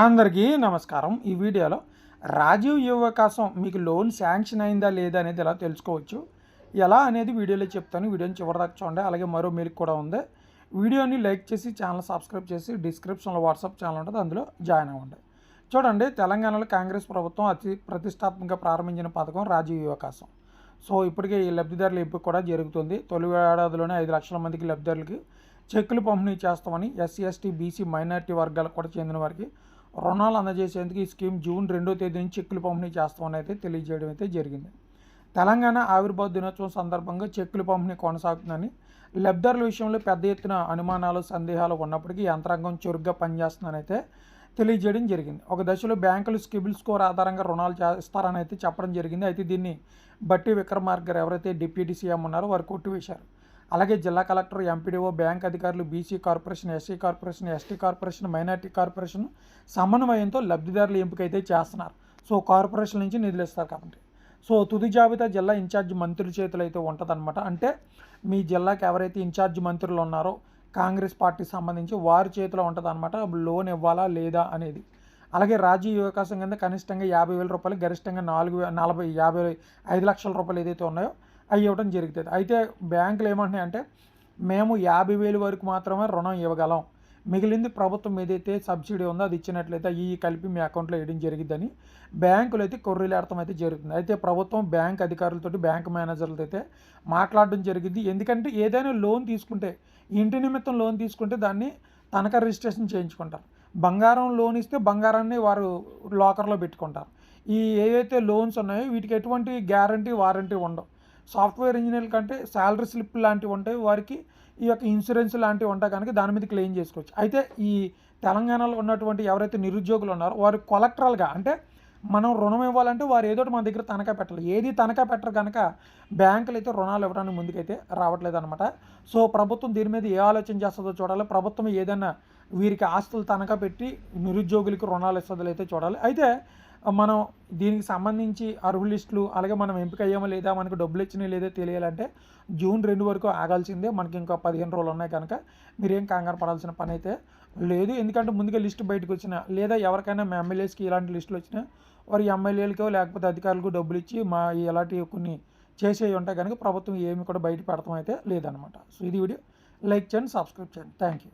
అందరికీ నమస్కారం. ఈ వీడియోలో రాజీవ్ యువకాశం మీకు లోన్ శాంక్షన్ అయిందా లేదా అనేది ఎలా తెలుసుకోవచ్చు? ఎలా అనేది వీడియోలో చెప్తాను. వీడియోని చివరిదాకా చూడండి. అలాగే మరో మెయిల్ కూడా ఉంది. వీడియోని లైక్ చేసి ఛానల్ సబ్స్క్రైబ్ చేసి డిస్క్రిప్షన్లో వాట్సాప్ ఛానల్ ఉంటుంది. అందులో జాయిన్ అవ్వండి. చూడండి తెలంగాణలో కాంగ్రెస్ ప్రభుత్వం అతి ప్రతిష్టాత్మకంగా ప్రారంభించిన పథకం రాజీవ్ యువకాశం. సో ఇప్పటికే ఈ లబ్ధిదారుల ఎంపిక కూడా జరుగుతుంది. తొలి ఏడాదిలోనే ఐదు లక్షల మందికి లబ్ధిదారులకి చెక్కులు పంపిణీ చేస్తామని ఎస్సీ ఎస్టీ బీసీ మైనార్టీ వర్గాలకు కూడా చెందిన వారికి రుణాలు అందజేసేందుకు ఈ స్కీమ్ జూన్ రెండో తేదీ నుంచి చెక్కులు పంపిణీ చేస్తామని అయితే తెలియజేయడం అయితే జరిగింది. తెలంగాణ ఆవిర్భావ దినోత్సవం సందర్భంగా చెక్కులు పంపిణీ కొనసాగుతుందని లబ్ధారుల విషయంలో పెద్ద ఎత్తున అనుమానాలు సందేహాలు ఉన్నప్పటికీ యంత్రాంగం చురుగ్గా పనిచేస్తుందని అయితే తెలియజేయడం జరిగింది. ఒక దశలో బ్యాంకులు స్కిబిల్ స్కోర్ ఆధారంగా రుణాలు చేస్తారని అయితే చెప్పడం జరిగింది. అయితే దీన్ని బట్టి విక్రమార్గర్ గారు ఎవరైతే డిప్యూటీ సీఎం ఉన్నారో వారు కొట్టివేశారు. అలాగే జిల్లా కలెక్టర్ ఎంపీడీఓ బ్యాంక్ అధికారులు BC corporation SC corporation ST corporation minority corporation సమన్వయంతో లబ్ధిదారుల ఎంపిక అయితే చేస్తున్నారు. సో కార్పొరేషన్ నుంచి నిధులు ఇస్తారు కాబట్టి. సో తుది జాబితా జిల్లా ఇన్ఛార్జ్ మంత్రుల చేతులు అయితే ఉంటుందన్నమాట. అంటే మీ జిల్లాకి ఎవరైతే ఇన్ఛార్జ్ మంత్రులు ఉన్నారో కాంగ్రెస్ పార్టీకి సంబంధించి వారి చేతిలో ఉంటుందన్నమాట. లోన్ ఇవ్వాలా లేదా అనేది. అలాగే రాజీవ్ వికాసం కింద కనిష్టంగా యాభై వేల రూపాయలు గరిష్టంగా నాలుగు నలభై యాభై ఐదు లక్షల రూపాయలు ఏదైతే ఉన్నాయో అవి ఇవ్వడం జరుగుతుంది. అయితే బ్యాంకులు ఏమంటున్నాయి అంటే మేము యాభై వేలు వరకు మాత్రమే రుణం ఇవ్వగలం. మిగిలింది ప్రభుత్వం ఏదైతే సబ్సిడీ ఉందో అది ఇచ్చినట్లయితే ఈ కలిపి మీ అకౌంట్లో వేయడం జరిగిద్దని బ్యాంకులు అయితే కొర్రీలాడటం అయితే జరుగుతుంది. అయితే ప్రభుత్వం బ్యాంక్ అధికారులతో బ్యాంక్ మేనేజర్లతో అయితే మాట్లాడడం జరిగింది. ఎందుకంటే ఏదైనా లోన్ తీసుకుంటే ఇంటి నిమిత్తం లోన్ తీసుకుంటే దాన్ని తనఖా రిజిస్ట్రేషన్ చేయించుకుంటారు. బంగారం లోన్ ఇస్తే బంగారాన్ని వారు లాకర్లో పెట్టుకుంటారు. ఈ ఏవైతే లోన్స్ ఉన్నాయో వీటికి ఎటువంటి గ్యారంటీ వారంటీ ఉండవు. సాఫ్ట్వేర్ ఇంజనీర్ కంటే శాలరీ స్లిప్ లాంటివి ఉంటాయి. వారికి ఈ యొక్క ఇన్సూరెన్స్ లాంటివి ఉంటాయి కనుక దాని మీద క్లెయిమ్ చేసుకోవచ్చు. అయితే ఈ తెలంగాణలో ఉన్నటువంటి ఎవరైతే నిరుద్యోగులు ఉన్నారో వారు కొలెక్టరల్గా అంటే మనం రుణం ఇవ్వాలంటే వారు ఏదో మన దగ్గర తనఖా పెట్టాలి. ఏది తనఖా పెట్టరు కనుక బ్యాంకులు అయితే రుణాలు ఇవ్వడానికి ముందుకైతే రావట్లేదు అనమాట సో ప్రభుత్వం దీని మీద ఏ ఆలోచన చేస్తుందో చూడాలి. ప్రభుత్వం ఏదైనా వీరికి ఆస్తులు తనఖా పెట్టి నిరుద్యోగులకు రుణాలు ఇస్తుందో అయితే చూడాలి. అయితే మనం దీనికి సంబంధించి అర్హు లిస్టులు అలాగే మనం ఎంపిక అయ్యామో లేదా మనకు డబ్బులు ఇచ్చినాయి లేదో తెలియాలంటే జూన్ రెండు వరకు ఆగాల్సిందే. మనకి ఇంకా పదిహేను రోజులు ఉన్నాయి కనుక మీరేం కంగారు పడాల్సిన పని అయితే లేదు. ఎందుకంటే ముందుగా లిస్టు బయటకు వచ్చిన లేదా ఎవరికైనా మా ఎమ్మెల్యేస్కి ఇలాంటి లిస్టులు వచ్చినా వారి ఎమ్మెల్యేలకో లేకపోతే అధికారులకు డబ్బులు ఇచ్చి మా ఇలాంటివి కొన్ని చేసేవి ఉంటాయి కనుక ప్రభుత్వం ఏమి కూడా బయట పెడతాం అయితే లేదనమాట. సో ఇది వీడియో. లైక్ చేయండి సబ్స్క్రైబ్ చేయండి. Thank you